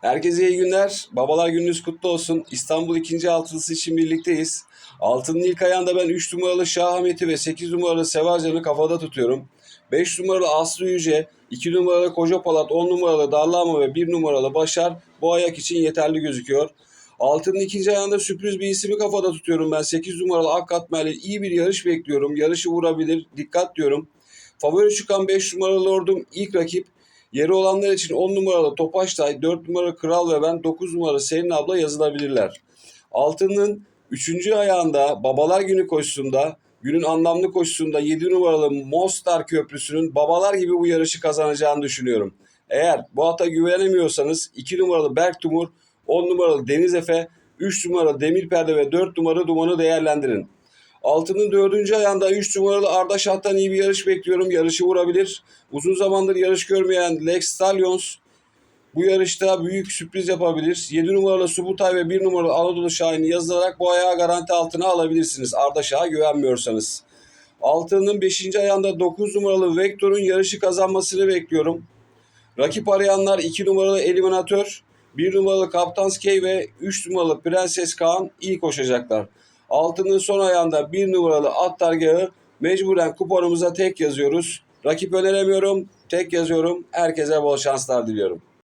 Herkese iyi günler. Babalar gününüz kutlu olsun. İstanbul 2. altılısı için birlikteyiz. Altının ilk ayağında ben 3 numaralı Şahmet'i ve 8 numaralı Sevacan'ı kafada tutuyorum. 5 numaralı Aslı Yüce, 2 numaralı Koca Palat, 10 numaralı Darlama ve 1 numaralı Başar bu ayak için yeterli gözüküyor. Altının ikinci ayağında sürpriz bir ismi kafada tutuyorum ben. 8 numaralı Akkatmer'le iyi bir yarış bekliyorum. Yarışı vurabilir. Dikkat diyorum. Favori çıkan 5 numaralı Lord'um ilk rakip. Yeri olanlar için 10 numaralı Topaçtay, 4 numaralı Kral ve ben 9 numaralı Selin abla yazılabilirler. Altının 3. ayağında Babalar Günü koşusunda, günün anlamlı koşusunda 7 numaralı Mostar Köprüsü'nün babalar gibi bu yarışı kazanacağını düşünüyorum. Eğer bu ata güvenemiyorsanız 2 numaralı Berk Tumur, 10 numaralı Deniz Efe, 3 numaralı Demir Perde ve 4 numaralı Duman'ı değerlendirin. Altının dördüncü ayağında 3 numaralı Arda Şah'tan iyi bir yarış bekliyorum. Yarışı vurabilir. Uzun zamandır yarış görmeyen Lex Stallions bu yarışta büyük sürpriz yapabilir. 7 numaralı Subutay ve 1 numaralı Anadolu Şahin'i yazılarak bu ayağı garanti altına alabilirsiniz. Arda Şah'a güvenmiyorsanız. Altının 5. ayağında 9 numaralı Vector'un yarışı kazanmasını bekliyorum. Rakip arayanlar 2 numaralı Eliminatör, 1 numaralı Kaptanskey ve 3 numaralı Prenses Kaan iyi koşacaklar. Altının son ayağında 1 numaralı at targahı mecburen kuponumuza tek yazıyoruz. Rakip öneremiyorum, tek yazıyorum. Herkese bol şanslar diliyorum.